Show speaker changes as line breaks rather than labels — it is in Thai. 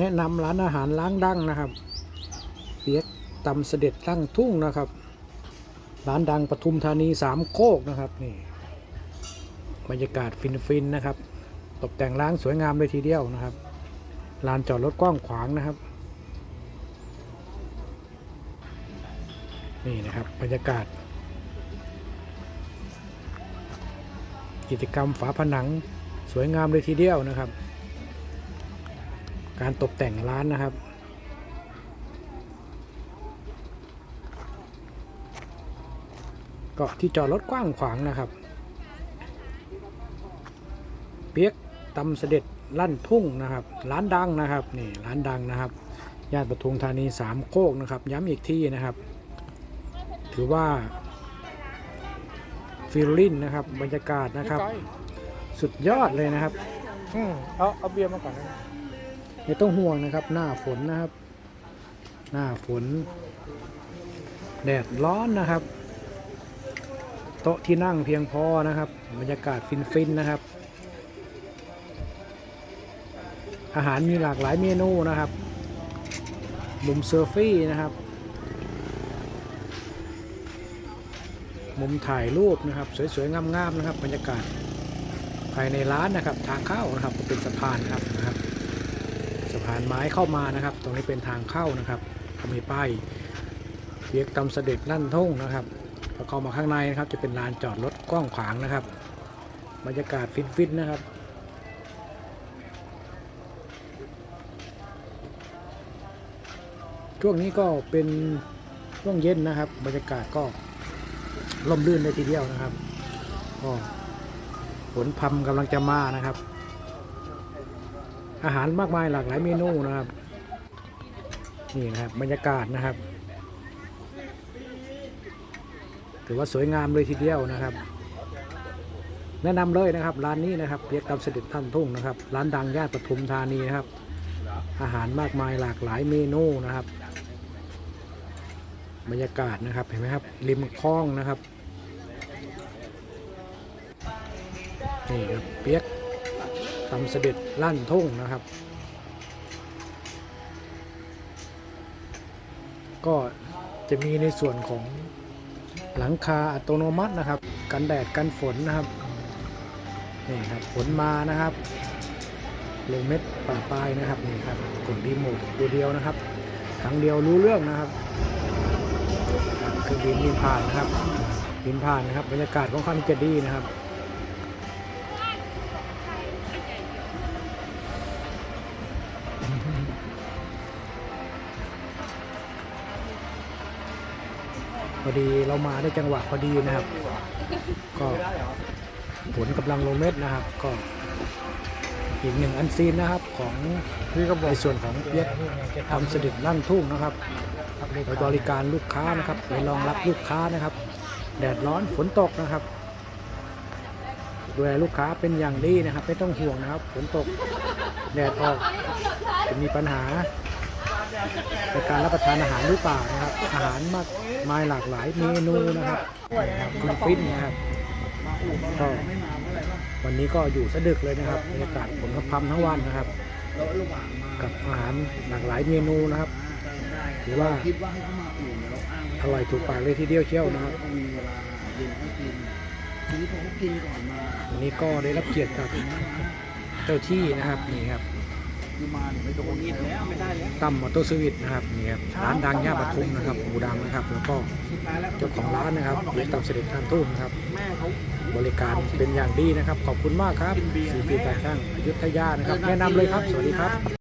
แนะนำร้านอาหารล้างดังนะครับเปียกตำเสด็จตั้งทุ่งนะครับ ร้านดังปทุมธานีสามโคกนะครับนี่บรรยากาศฟินๆนะครับ ตกแต่งร้านสวยงามเลยทีเดียวนะครับลานจอดรถกว้างขวางนะครับ นี่นะครับบรรยากาศ กิจกรรมฝาผนังสวยงามเลยทีเดียวนะครับ การตกแต่งร้านนะครับ ก็ที่จอดรถกว้างขวางนะครับ เปียกตำเสด็จลั่นทุ่งนะครับ ร้านดังนะครับนี่ร้านดังนะครับย่านปทุมธานีสามโคกนะครับ ย้ำอีกที่นะครับ ถือว่าฟิลลินนะครับ บรรยากาศนะครับ สุดยอดเลยนะครับ
อืมเอาเอาเบียร์มาก่อนนะ
ไม่ต้องห่วงนะครับ หน้าฝนนะครับ หน้าฝน แดดร้อนนะครับ โต๊ะที่นั่งเพียงพอนะครับ บรรยากาศฟินๆนะครับ อาหารมีหลากหลายเมนูนะครับมุมเซอร์ฟี่นะครับมุมถ่ายรูปนะครับ สวยๆงามๆนะครับ บรรยากาศภายในร้านนะครับ ทางเข้านะครับเป็นสะพานครับนะครับ สะพานไม้เข้ามานะครับ ตรงนี้เป็นทางเข้านะครับเขามีป้ายเรียกตำเสด็จลั่นทุ่งนะครับพอเข้ามาข้างในนะครับ จะเป็นลานจอดรถกว้างขวางนะครับ บรรยากาศฟิตๆนะครับช่วงนี้ก็เป็นช่วงเย็นนะครับ บรรยากาศก็ร่มรื่นเลยทีเดียวนะครับก็ฝนพรำกำลังจะมานะครับ อาหารมากมายหลากหลายเมนูนะครับ นี่นะครับบรรยากาศนะครับ ถือว่าสวยงามเลยทีเดียวนะครับ แนะนำเลยนะครับ ร้านนี้นะครับเพียกตำเสด็จท่านทุ่งนะครับ ร้านดังย่านปทุมธานีนะครับ อาหารมากมายหลากหลายเมนูนะครับ บรรยากาศนะครับเห็นไหมครับริมคลองนะครับนี่ครับเปียก ตำเสด็จลั่นทุ่งนะครับ ก็จะมีในส่วนของหลังคาอัตโนมัตินะครับ กันแดดกันฝนนะครับนี่ครับฝนมานะครับลงเม็ดป่าปลายนะครับนี่ครับกดรีโมทตัวเดียวนะครับครั้งเดียวรู้เรื่องนะครับคือบินบินผ่านนะครับบินผ่านนะครับบรรยากาศของเขางจะดีนะครับ พอดีเรามาได้จังหวะพอดีนะครับ ก็ฝนกำลังลงเม็ดนะครับ ก็อีกหนึ่งอันซีนนะครับของ
พี่ก็บอ
ในส่วนของเปียกทำเสด็จลั่นทุ่งนะครับไปบริการลูกค้านะครับไปรองรับลูกค้านะครับ แดดร้อนฝนตกนะครับดูแลลูกค้าเป็นอย่างดีนะครับ ไม่ต้องห่วงนะครับ ฝนตกแดดออกจะมีปัญหา ในการรับประทานอาหารหรือเปล่านะครับ อาหารมากมายหลากหลายเมนูนะครับนะครับฟินฟินนะครับก็วันนี้ก็อยู่สะดึกเลยนะครับบรรยากาศฝนพรำทั้งวันนะครับ กับอาหารหลากหลายเมนูนะครับถือว่า
อร่อ
ยถูกปากเลยทีเดียวเชี่ยวนะครับ
เขามีเวลาเย็นให้กินทีนี้พอเขากินก่อนมา
วันนี้ก็ได้รับเกียรติจากเจ้าที่นะครับนี่ครับ
ไม่โดนอีกแล้วไม่ได้แล้ว
ตั้มมอเตอร์สวิตนะครับนี่ครับร้านดังย่านปทุมนะครับหมูดังนะครับ แล้วก็
สุดท้ายแล้ว
เจ้าของร้านนะครับเรียกตามเสด็จท่านทุ่งนะครับ
แม่เขา
บริการเป็นอย่างดีนะครับ ขอบคุณมากครับสีปีการช่างอยุธยานะครับแนะนำเลยครับ สวัสดีครับ